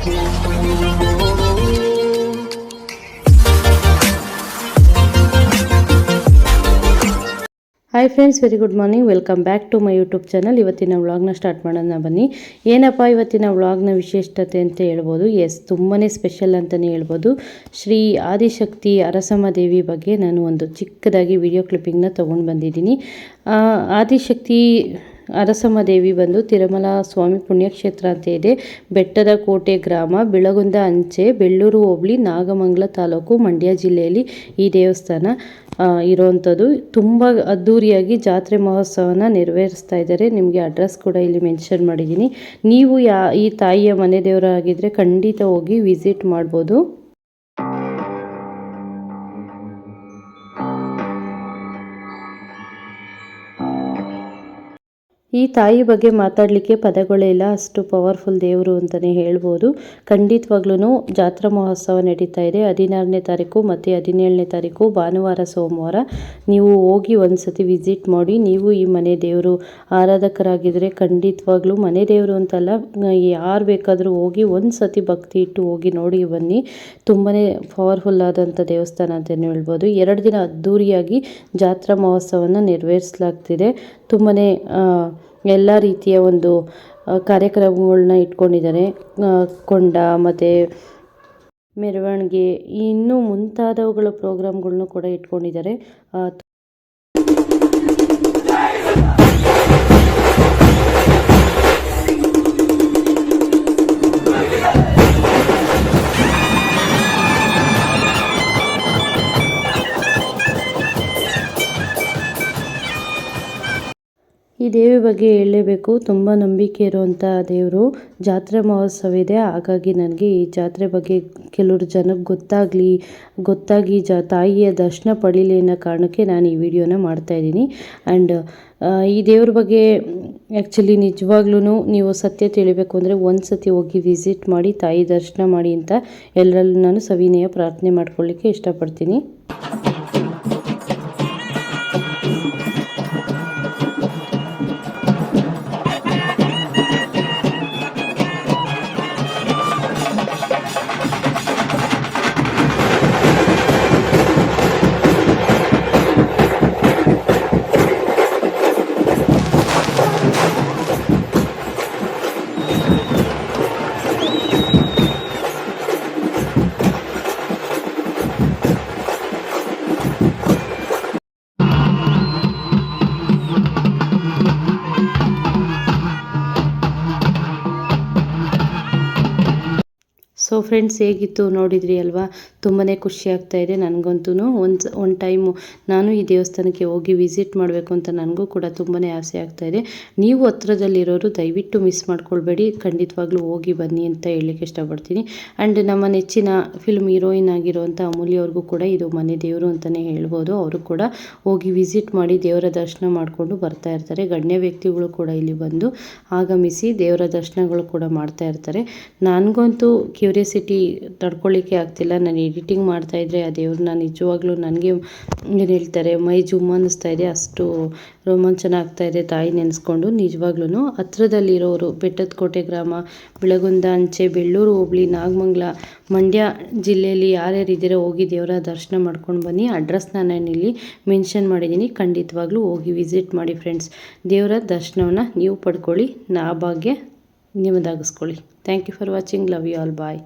Hi friends very good morning welcome back to my YouTube channel ಇವತ್ತಿನ ವ್ಲಾಗ್ನ start ಮಾಡೋಣ ಬನ್ನಿ. ಏನಪ್ಪ ಇವತ್ತಿನ ವ್ಲಾಗ್ನ ವಿಶೇಷತೆ ಅಂತ ಹೇಳ್ಬೋದು? ಎಸ್ ತುಂಬಾ ಸ್ಪೆಷಲ್ ಅಂತಲೇ ಹೇಳ್ಬೋದು. ಶ್ರೀ ಆದಿಶಕ್ತಿ ಅರಸಮ್ಮ ದೇವಿ ಬಗ್ಗೆ ನಾನು ಒಂದು ಚಿಕ್ಕದಾಗಿ ವಿಡಿಯೋ ಕ್ಲಿಪ್ಪಿಂಗ್ನ ತೊಗೊಂಡು ಬಂದಿದ್ದೀನಿ. ಆದಿಶಕ್ತಿ ಅರಸಮ್ಮ ದೇವಿ ಬಂದು ತಿರುಮಲ ಸ್ವಾಮಿ ಪುಣ್ಯಕ್ಷೇತ್ರ ಅಂತ ಇದೆ. ಬೆಟ್ಟದ ಕೋಟೆ ಗ್ರಾಮ, ಬಿಳಗುಂದ ಅಂಚೆ, ಬೆಳ್ಳೂರು ಹೋಬಳಿ, ನಾಗಮಂಗಲ ತಾಲೂಕು, ಮಂಡ್ಯ ಜಿಲ್ಲೆಯಲ್ಲಿ ಈ ದೇವಸ್ಥಾನ ಇರೋವಂಥದ್ದು ತುಂಬ ಅದ್ಧೂರಿಯಾಗಿ ಜಾತ್ರೆ ಮಹೋತ್ಸವನ ನೆರವೇರಿಸ್ತಾ ಇದ್ದಾರೆ. ನಿಮಗೆ ಅಡ್ರೆಸ್ ಕೂಡ ಇಲ್ಲಿ ಮೆನ್ಷನ್ ಮಾಡಿದ್ದೀನಿ. ನೀವು ಯಾ, ಈ ತಾಯಿಯ ಮನೆ ದೇವರಾಗಿದ್ದರೆ ಖಂಡಿತ ಹೋಗಿ ವಿಸಿಟ್ ಮಾಡ್ಬೋದು. ಈ ತಾಯಿ ಬಗ್ಗೆ ಮಾತಾಡಲಿಕ್ಕೆ ಪದಗಳೇ ಇಲ್ಲ. ಅಷ್ಟು ಪವರ್ಫುಲ್ ದೇವರು ಅಂತಲೇ ಹೇಳ್ಬೋದು. ಖಂಡಿತವಾಗ್ಲೂ ಜಾತ್ರಾ ಮಹೋತ್ಸವ ನಡೀತಾ ಇದೆ. ಹದಿನಾರನೇ ತಾರೀಕು ಮತ್ತು ಹದಿನೇಳನೇ ತಾರೀಕು ಭಾನುವಾರ, ಸೋಮವಾರ. ನೀವು ಹೋಗಿ ಒಂದು ಸತಿ ವಿಸಿಟ್ ಮಾಡಿ, ನೀವು ಈ ಮನೆ ದೇವರು ಆರಾಧಕರಾಗಿದ್ದರೆ ಖಂಡಿತವಾಗ್ಲೂ ಮನೆ ದೇವರು ಅಂತಲ್ಲ, ಯಾರು ಬೇಕಾದರೂ ಹೋಗಿ ಒಂದು ಸತಿ ಭಕ್ತಿ ಇಟ್ಟು ಹೋಗಿ ನೋಡಿ ಬನ್ನಿ. ತುಂಬಾ ಪವರ್ಫುಲ್ ಆದಂಥ ದೇವಸ್ಥಾನ ಅಂತಲೇ ಹೇಳ್ಬೋದು. ಎರಡು ದಿನ ಅದ್ದೂರಿಯಾಗಿ ಜಾತ್ರಾ ಮಹೋತ್ಸವನ ನೆರವೇರಿಸಲಾಗ್ತಿದೆ. ತುಂಬಾ ಎಲ್ಲ ರೀತಿಯ ಒಂದು ಕಾರ್ಯಕ್ರಮಗಳನ್ನ ಕಾರ್ಯಕ್ರಮಗಳ್ನ ಇಟ್ಕೊಂಡಿದ್ದಾರೆ ಕೊಂಡ ಮತ್ತು ಮೆರವಣಿಗೆ, ಇನ್ನೂ ಮುಂತಾದವುಗಳ ಪ್ರೋಗ್ರಾಮ್ಗಳನ್ನು ಕೂಡ ಇಟ್ಕೊಂಡಿದ್ದಾರೆ ಈ ದೇವಿ ಬಗ್ಗೆ ಹೇಳಲೇಬೇಕು. ತುಂಬ ನಂಬಿಕೆ ಇರುವಂಥ ದೇವರು. ಜಾತ್ರೆ ಮಹೋತ್ಸವ ಇದೆ ಹಾಗಾಗಿ ನನಗೆ ಈ ಜಾತ್ರೆ ಬಗ್ಗೆ ಕೆಲವರು ಜನಕ್ಕೆ ಗೊತ್ತಾಗಲಿ, ಗೊತ್ತಾಗಿ ಜ ತಾಯಿಯ ದರ್ಶನ ಪಡೀಲಿ ಅನ್ನೋ ಕಾರಣಕ್ಕೆ ನಾನು ಈ ವಿಡಿಯೋನ ಮಾಡ್ತಾಯಿದ್ದೀನಿ ಆ್ಯಂಡ್ ಈ ದೇವ್ರ ಬಗ್ಗೆ ಆ್ಯಕ್ಚುಲಿ ನಿಜವಾಗ್ಲೂ ನೀವು ಸತ್ಯ ತಿಳಿಬೇಕು ಅಂದರೆ ಒಂದು ಸತಿ ಹೋಗಿ ವಿಸಿಟ್ ಮಾಡಿ, ತಾಯಿ ದರ್ಶನ ಮಾಡಿ ಅಂತ ಎಲ್ಲರಲ್ಲೂ ನಾನು ಸವಿನಯ ಪ್ರಾರ್ಥನೆ ಮಾಡ್ಕೊಳ್ಳಿಕ್ಕೆ ಇಷ್ಟಪಡ್ತೀನಿ. ಸೊ ಫ್ರೆಂಡ್ಸ್ ಹೇಗಿತ್ತು ನೋಡಿದ್ರಿ ಅಲ್ವಾ? ತುಂಬಾ ಖುಷಿ ಆಗ್ತಾ ಇದೆ ನನಗಂತೂ ಒಂದು ಒಂದು ಟೈಮು ನಾನು ಈ ದೇವಸ್ಥಾನಕ್ಕೆ ಹೋಗಿ ವಿಸಿಟ್ ಮಾಡಬೇಕು ಅಂತ ನನಗೂ ಕೂಡ ತುಂಬಾ ಆಸೆ ಆಗ್ತಾ ಇದೆ. ನೀವು ಹತ್ರದಲ್ಲಿರೋರು ದಯವಿಟ್ಟು ಮಿಸ್ ಮಾಡ್ಕೊಳ್ಬೇಡಿ. ಖಂಡಿತವಾಗ್ಲೂ ಹೋಗಿ ಬನ್ನಿ ಅಂತ ಹೇಳಲಿಕ್ಕೆ ಇಷ್ಟಪಡ್ತೀನಿ. ಆ್ಯಂಡ್ ನಮ್ಮ ನೆಚ್ಚಿನ ಫಿಲ್ಮ್ ಹೀರೋಯಿನ್ ಆಗಿರುವಂಥ ಅಮೂಲ್ಯ ಅವ್ರಿಗೂ ಕೂಡ ಇದು ಮನೆ ದೇವರು ಅಂತಲೇ ಹೇಳ್ಬೋದು. ಅವರು ಕೂಡ ಹೋಗಿ ವಿಸಿಟ್ ಮಾಡಿ ದೇವರ ದರ್ಶನ ಮಾಡಿಕೊಂಡು ಬರ್ತಾ ಇರ್ತಾರೆ. ಗಣ್ಯ ವ್ಯಕ್ತಿಗಳು ಕೂಡ ಇಲ್ಲಿ ಬಂದು ಆಗಮಿಸಿ ದೇವರ ದರ್ಶನಗಳು ಕೂಡ ಮಾಡ್ತಾ ಇರ್ತಾರೆ. ನನಗಂತೂ ಕ್ಯೂರಿಯಾಸಿಟಿ ತಡ್ಕೊಳ್ಳಿಕ್ಕೆ ಆಗ್ತಿಲ್ಲ. ನಾನು ಎಡಿಟಿಂಗ್ ಮಾಡ್ತಾಯಿದ್ರೆ ಆ ದೇವ್ರನ್ನ ನಿಜವಾಗ್ಲೂ ನನಗೆ ಏನು ಹೇಳ್ತಾರೆ, ಮೈ ಜುಮ್ ಅನ್ನಿಸ್ತಾ ಇದೆ. ಅಷ್ಟು ರೋಮಾಂಚನ ಇದೆ ತಾಯಿ ನೆನೆಸ್ಕೊಂಡು. ನಿಜವಾಗ್ಲೂ ಹತ್ರದಲ್ಲಿರೋರು ಬೆಟ್ಟದ ಕೋಟೆ ಗ್ರಾಮ, ಬೆಳಗುಂದ, ಅಂಚೆ, ಬೆಳ್ಳೂರು, ಹೋಬಳಿ, ನಾಗಮಂಗಲ, ಮಂಡ್ಯ ಜಿಲ್ಲೆಯಲ್ಲಿ ಯಾರ್ಯಾರು ಇದ್ದೀರೋ ಹೋಗಿ ದೇವರ ದರ್ಶನ ಮಾಡ್ಕೊಂಡು ಬನ್ನಿ. ಅಡ್ರೆಸ್ನ ನಾನು ಇಲ್ಲಿ ಮೆನ್ಷನ್ ಮಾಡಿದ್ದೀನಿ ಖಂಡಿತವಾಗ್ಲೂ ಹೋಗಿ ವಿಸಿಟ್ ಮಾಡಿ ಫ್ರೆಂಡ್ಸ್. ದೇವರ ದರ್ಶನವನ್ನು ನೀವು ಪಡ್ಕೊಳ್ಳಿ. ನಾ ಭಾಗ್ಯ ನಿಮ್ಮದಾಗಿಸ್ಕೊಳ್ಳಿ thank you for watching. Love you all. Bye.